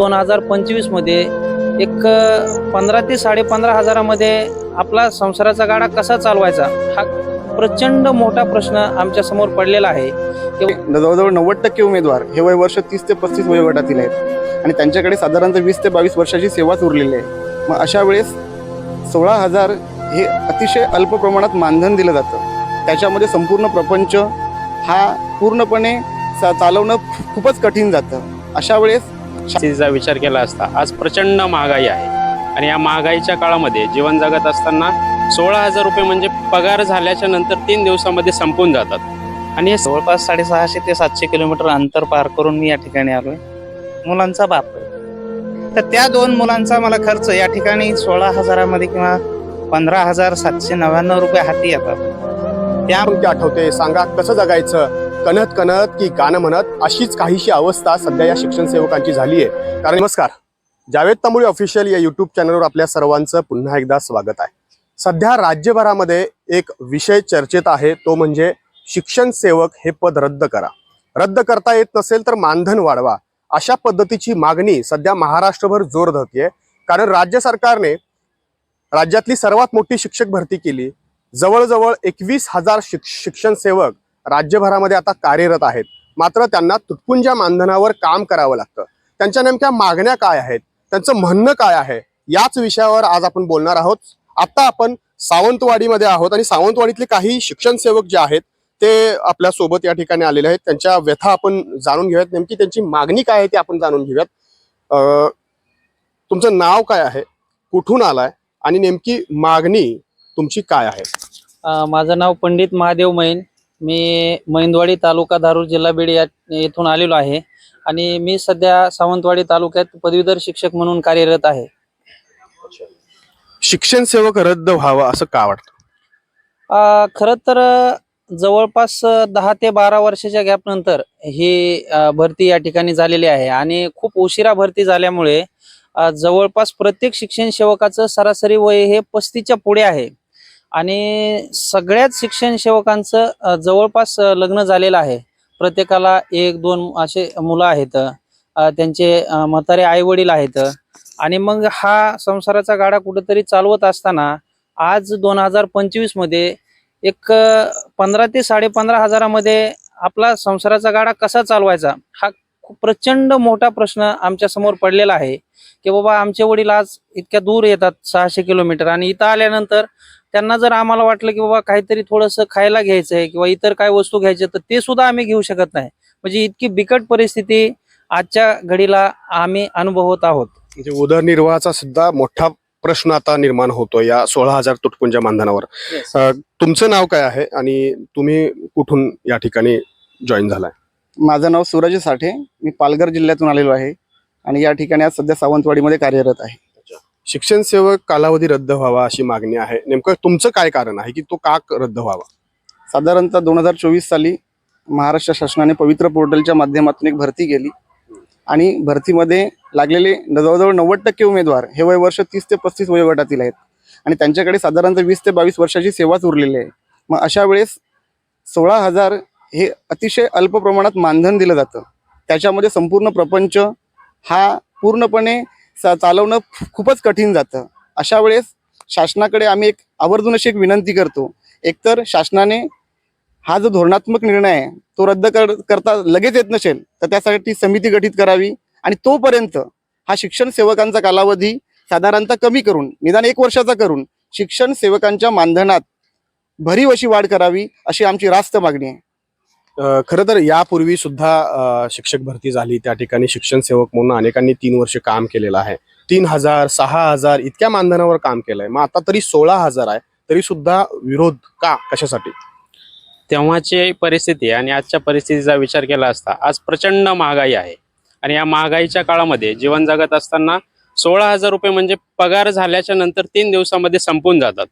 दोन हजार पंचवीसमध्ये एक पंधरा ते साडेपंधरा हजारामध्ये आपला संसाराचा गाडा कसा चालवायचा हा प्रचंड मोठा प्रश्न आमच्यासमोर पडलेला आहे. जवळजवळ नव्वद टक्के उमेदवार हे वय वर्ष तीस ते पस्तीस वयोगटातील आहेत. आणि त्यांच्याकडे साधारणतः वीस ते बावीस वर्षाची सेवाच उरलेली आहे. मग अशा वेळेस सोळा हजार हे अतिशय अल्प प्रमाणात मानधन दिलं जातं. त्याच्यामध्ये संपूर्ण प्रपंच हा पूर्णपणे चा- चालवणं खूपच कठीण जातं. अशा वेळेस परिस्थितीचा विचार केला असता आज प्रचंड महागाई आहे. आणि या महागाईच्या काळामध्ये जीवन जगत असताना सोळा हजार रुपये म्हणजे पगार झाल्याच्यानंतर तीन दिवसामध्ये संपून जातात. आणि हे जवळपास साडेसहाशे ते सातशे किलोमीटर अंतर पार करून मी या ठिकाणी आलोय. मुलांचा बाप आहे. तर त्या दोन मुलांचा मला खर्च या ठिकाणी सोळा हजारामध्ये किंवा पंधरा हजार सातशे नव्याण्णव रुपये हाती येतात. त्या आठवते सांगा कसं जगायचं? कणत कणत की गाणं म्हणत अशीच काहीशी अवस्था सध्या या शिक्षण सेवकांची झाली आहे कारण नमस्कार जावेद तांबुळे ऑफिशियल या युट्यूब चॅनलवर आपल्या सर्वांचं पुन्हा एकदा स्वागत आहे. सध्या राज्यभरामध्ये एक विषय चर्चेत आहे तो म्हणजे शिक्षण सेवक हे पद रद्द करा. रद्द करता येत नसेल तर मानधन वाढवा. अशा पद्धतीची मागणी सध्या महाराष्ट्रभर जोर धरतीये. कारण राज्य सरकारने राज्यातली सर्वात मोठी शिक्षक भरती केली. जवळजवळ एकवीस हजार शिक शिक्षण सेवक राज्यभरामध्ये आता कार्यरत आहेत. मात्र त्यांना तुटपुंजा मानधनावर काम करावं लागतं. त्यांच्या नेमक्या मागण्या काय आहेत? त्यांचं म्हणणं काय आहे? याच विषयावर आज आपण बोलणार आहोत. आता आपण सावंतवाडीमध्ये आहोत आणि सावंतवाडीतले काही शिक्षण सेवक जे आहेत ते आपल्यासोबत या ठिकाणी आलेले आहेत. त्यांच्या व्यथा आपण जाणून घेऊयात. नेमकी त्यांची मागणी काय आहे ते आपण जाणून घेऊयात. तुमचं नाव काय आहे? कुठून आलाय? आणि नेमकी मागणी तुमची काय आहे? माझं नाव पंडित महादेव मैन मी मैंदवाडी तालुका धारूर जिल्हा बीड या येथून आलेलो आहे. आणि मी सध्या सावंतवाडी तालुक्यात पदवीधर शिक्षक म्हणून कार्यरत आहे. शिक्षण सेवक रद्द व्हावं असं का वाटतं? खरं तर जवळपास दहा ते बारा वर्षाच्या गॅप नंतर ही भरती या ठिकाणी झालेली आहे. आणि खूप उशिरा भरती झाल्यामुळे जवळपास प्रत्येक शिक्षण सेवकाचं सरासरी वय हे पस्तीसच्या पुढे आहे. आणि सगळ्याच शिक्षण सेवकांचं जवळपास लग्न झालेलं आहे. प्रत्येकाला एक दोन असे मुलं आहेत. त्यांचे म्हातारे आई वडील आहेत. आणि मग हा संसाराचा गाडा कुठेतरी चालवत असताना आज दोन हजार पंचवीसमध्ये एक पंधरा ते साडेपंधरा हजारामध्ये आपला संसाराचा गाडा कसा चालवायचा हा खूप प्रचंड मोठा प्रश्न आमच्यासमोर पडलेला आहे. की बाबा आमचे वडील आज इतक्या दूर येतात सहाशे किलोमीटर आणि इथं आल्यानंतर त्यांना जर आम्हाला वाटलं की बाबा काहीतरी थोडंसं खायला घ्यायचं आहे किंवा इतर काय वस्तू घ्यायच्या तर ते सुद्धा आम्ही घेऊ शकत नाही. म्हणजे इतकी बिकट परिस्थिती आजच्या घडीला आम्ही अनुभवत आहोत. म्हणजे उदरनिर्वाहाचा सुद्धा मोठा प्रश्न आता निर्माण होतो या सोळा हजार तुटपुंजा मानधनावर. तुमचं नाव काय आहे आणि तुम्ही कुठून या ठिकाणी जॉईन झालाय? माझं नाव सूरज साठे. मी पालघर जिल्ह्यातून आलेलो आहे आणि या ठिकाणी आज सध्या सावंतवाडीमध्ये कार्यरत आहे. शिक्षण सेवक कालावधी रद्द व्हावा अशी मागणी आहे. नेमकं तुमचं काय कारण आहे की तो का रद्द व्हावा? साधारणतः दोन हजार चोवीस साली महाराष्ट्र शासनाने पवित्र पोर्टलच्या माध्यमातून एक भरती केली. आणि भरतीमध्ये लागलेले जवळजवळ नव्वद टक्के उमेदवार हे वय वर्ष तीस ते पस्तीस वयोगटातील आहेत. आणि त्यांच्याकडे साधारणतः वीस ते बावीस वर्षाची सेवाच उरलेली आहे. मग अशा वेळेस सोळा हजार हे अतिशय अल्प प्रमाणात मानधन दिलं जातं. त्याच्यामध्ये संपूर्ण प्रपंच हा पूर्णपणे चालवणं खूपच कठीण जातं. अशा वेळेस शासनाकडे आम्ही एक आवर्जून अशी एक विनंती करतो. एकतर शासनाने हा जो धोरणात्मक निर्णय आहे तो रद्द कर करता लगेच येत नसेल तर त्यासाठी समिती गठीत करावी आणि तोपर्यंत हा शिक्षण सेवकांचा कालावधी साधारणतः कमी करून निदान एक वर्षाचा करून शिक्षण सेवकांच्या मानधनात भरीव अशी वाढ करावी अशी आमची रास्त मागणी आहे. खरं तर यापूर्वी सुद्धा शिक्षक भरती झाली. त्या ठिकाणी शिक्षण सेवक म्हणून अनेकांनी तीन वर्ष काम केलेलं आहे. तीन हजार सहा हजार इतक्या मानधनावर काम केलंय. मग आता तरी सोळा हजार आहे. तरी सुद्धा विरोध का? कशासाठी? तेव्हाची परिस्थिती आणि आजच्या परिस्थितीचा विचार केला असता आज प्रचंड महागाई आहे. आणि या महागाईच्या काळामध्ये जीवन जगत असताना सोळा हजार रुपये म्हणजे पगार झाल्याच्यानंतर तीन दिवसामध्ये संपून जातात.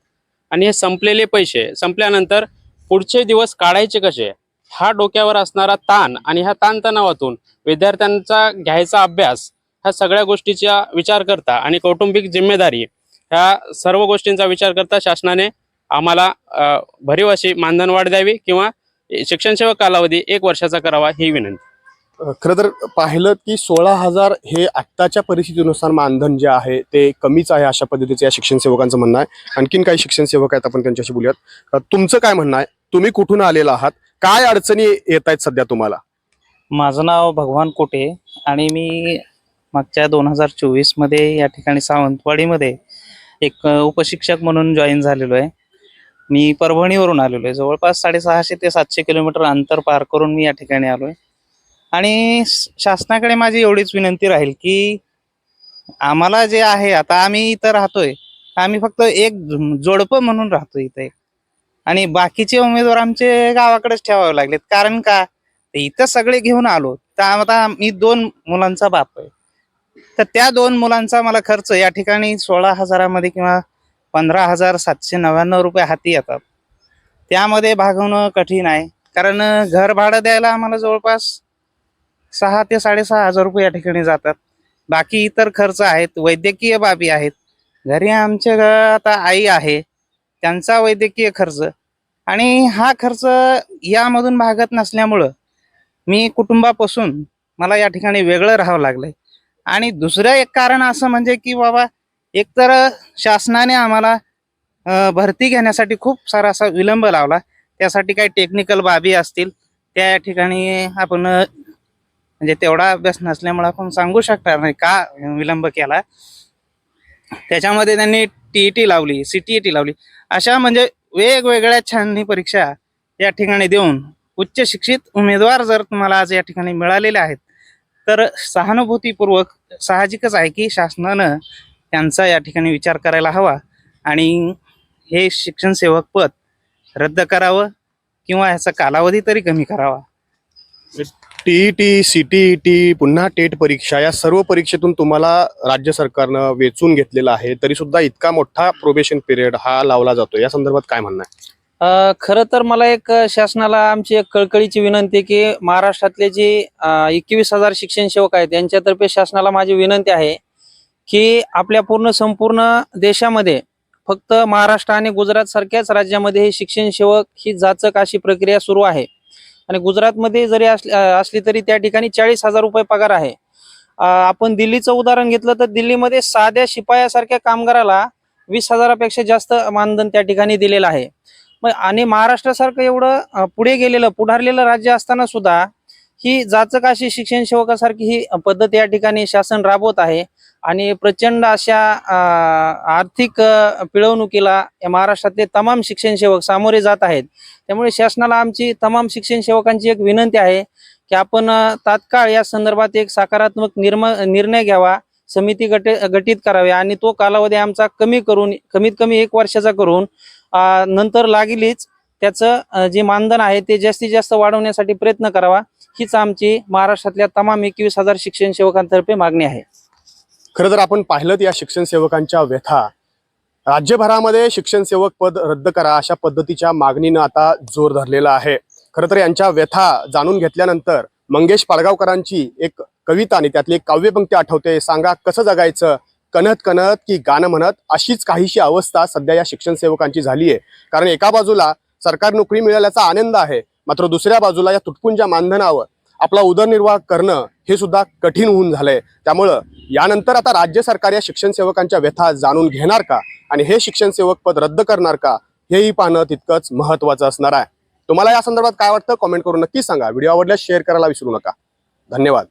आणि हे संपलेले पैसे संपल्यानंतर पुढचे दिवस काढायचे कसे? हा डोक्यावर असणारा ताण आणि ह्या ताणतणावातून विद्यार्थ्यांचा घ्यायचा अभ्यास ह्या सगळ्या गोष्टीचा विचार करता आणि कौटुंबिक जिम्मेदारी ह्या सर्व गोष्टींचा विचार करता शासनाने आम्हाला भरीव अशी मानधन वाढ द्यावी किंवा शिक्षणसेवा कालावधी एक वर्षाचा करावा ही विनंती. खरं तर पाहिलं की सोळा हजार हे आत्ताच्या परिस्थितीनुसार मानधन जे आहे ते कमीच आहे अशा पद्धतीचं या शिक्षण सेवकांचं म्हणणं आहे. आणखीन काही शिक्षण सेवक आहेत आपण त्यांच्याशी बोलूयात. तुमचं काय म्हणणं आहे? तुम्ही कुठून आलेला आहात? काय अडचणी येत आहेत सध्या तुम्हाला? माझं नाव भगवान कोटे आणि मी मागच्या दोन हजार चोवीसमध्ये या ठिकाणी सावंतवाडीमध्ये एक उपशिक्षक म्हणून जॉईन झालेलो आहे. मी परभणीवरून आलेलो आहे. जवळपास साडेसहाशे ते सातशे किलोमीटर अंतर पार करून मी या ठिकाणी आलो आहे आणि शासनाकडे माझी एवढीच विनंती राहील की आम्हाला जे आहे आता आम्ही इथं राहतोय आम्ही फक्त एक जोडपं म्हणून राहतो इथे आणि बाकीचे उमेदवार आमचे गावाकडेच ठेवावे लागलेत. कारण का? ते इथं सगळे घेऊन आलो. तर आता मी दोन मुलांचा बाप आहे. तर त्या दोन मुलांचा मला खर्च या ठिकाणी सोळा हजारामध्ये किंवा पंधरा हजार सातशे नव्याण्णव रुपये हाती येतात. त्यामध्ये भागवणं कठीण आहे. कारण घर भाडं द्यायला आम्हाला जवळपास सहा ते साडेसहा हजार रुपये या ठिकाणी जातात. बाकी इतर खर्च आहेत. वैद्यकीय बाबी आहेत. घरी आमच्या आता आई आहे. त्यांचा वैद्यकीय खर्च. आणि हा खर्च यामधून भागत नसल्यामुळं मी कुटुंबापासून मला या ठिकाणी वेगळं राहावं लागलंय. आणि दुसरं एक कारण असं म्हणजे की बाबा एकतर शासनाने आम्हाला भरती घेण्यासाठी खूप सारा असा विलंब लावला. त्यासाठी काही टेक्निकल बाबी असतील त्या या ठिकाणी आपण म्हणजे तेवढा अभ्यास नसल्यामुळे आपण सांगू शकणार नाही का विलंब केला. त्याच्यामध्ये त्यांनी टी ई टी लावली सी टी ई टी लावली. अशा म्हणजे वेगवेगळ्या छाननी परीक्षा या ठिकाणी देऊन उच्च शिक्षित उमेदवार जर तुम्हाला आज या ठिकाणी मिळालेले आहेत तर सहानुभूतीपूर्वक साहजिकच आहे की शासनानं त्यांचा या ठिकाणी विचार करायला हवा आणि हे शिक्षण सेवक पद रद्द करावं किंवा ह्याचा कालावधी तरी कमी करावा. टीईटी सीटीईटी पुन्हा टेट परीक्षा या सर्व परीक्षेतून तुम्हाला राज्य सरकारनं वेचून घेतलेलं आहे. तरी सुद्धा इतका मोठा प्रोबेशन पिरियड हा लावला जातो या संदर्भात काय म्हणणं आहे? खरं तर मला एक शासनाला आमची एक कळकळीची विनंती की महाराष्ट्रातले जे एकवीस हजार शिक्षण सेवक आहेत यांच्यातर्फे शासनाला माझी विनंती आहे की आपल्या पूर्ण संपूर्ण देशामध्ये फक्त महाराष्ट्र आणि गुजरात सारख्याच राज्यामध्ये हे शिक्षण सेवक ही जाचक अशी प्रक्रिया सुरू आहे. आणि गुजरातमध्ये जरी असली असली तरी त्या ठिकाणी चाळीस हजार रुपये पगार आहे. आपण दिल्लीचं उदाहरण घेतलं तर दिल्लीमध्ये साध्या शिपायासारख्या कामगाराला वीस हजारापेक्षा जास्त मानधन त्या ठिकाणी दिलेलं आहे. मग आणि महाराष्ट्रासारखं एवढं पुढे गेलेलं पुढारलेलं राज्य असताना सुद्धा ही जाचकाशी शिक्षण सेवकासारखी ही पद्धत या ठिकाणी शासन राबवत आहे. आणि प्रचंड अशा आर्थिक पिळवणुकीला महाराष्ट्रातले तमाम शिक्षण सेवक सामोरे जात आहेत. त्यामुळे शासनाला आमची तमाम शिक्षण सेवकांची एक विनंती आहे की आपण तात्काळ या संदर्भात एक सकारात्मक निर्म निर्णय घ्यावा समिती गट गठीत करावी आणि तो कालावधी आमचा कमी करून कमीत कमी एक वर्षाचा करून नंतर लागेलच त्याचं जे मानधन आहे ते जास्तीत जास्त वाढवण्यासाठी प्रयत्न करावा हीच आमची महाराष्ट्रातल्या तमाम एकवीस हजार शिक्षण सेवकांतर्फे मागणी आहे. खरं तर आपण पाहिलं या शिक्षण सेवकांच्या व्यथा राज्यभरामध्ये शिक्षण सेवक पद रद्द करा अशा पद्धतीच्या मागणीनं आता जोर धरलेला आहे. खरं तर यांच्या व्यथा जाणून घेतल्यानंतर मंगेश पाडगावकरांची एक कविता आणि त्यातली एक काव्यपंक्ती आठवते. सांगा कसं जगायचं? कणत कणत की गाणं म्हणत अशीच काहीशी अवस्था सध्या या शिक्षण सेवकांची झाली आहे कारण एका बाजूला सरकार नोकरी मिळाल्याचा आनंद आहे मात्र दुसऱ्या बाजूला या तुटपुंच्या मानधनावर आपला उदरनिर्वाह करणं हे सुद्धा कठीण होऊन झालंय. त्यामुळं यानंतर आता राज्य सरकार या शिक्षण सेवकांच्या व्यथा जाणून घेणार का? आणि हे शिक्षण सेवक पद रद्द करणार का हेही पाहणं तितकंच महत्वाचं असणार आहे. तुम्हाला या संदर्भात काय वाटतं? कॉमेंट करून नक्की सांगा. व्हिडिओ आवडल्यास शेअर करायला विसरू नका. धन्यवाद.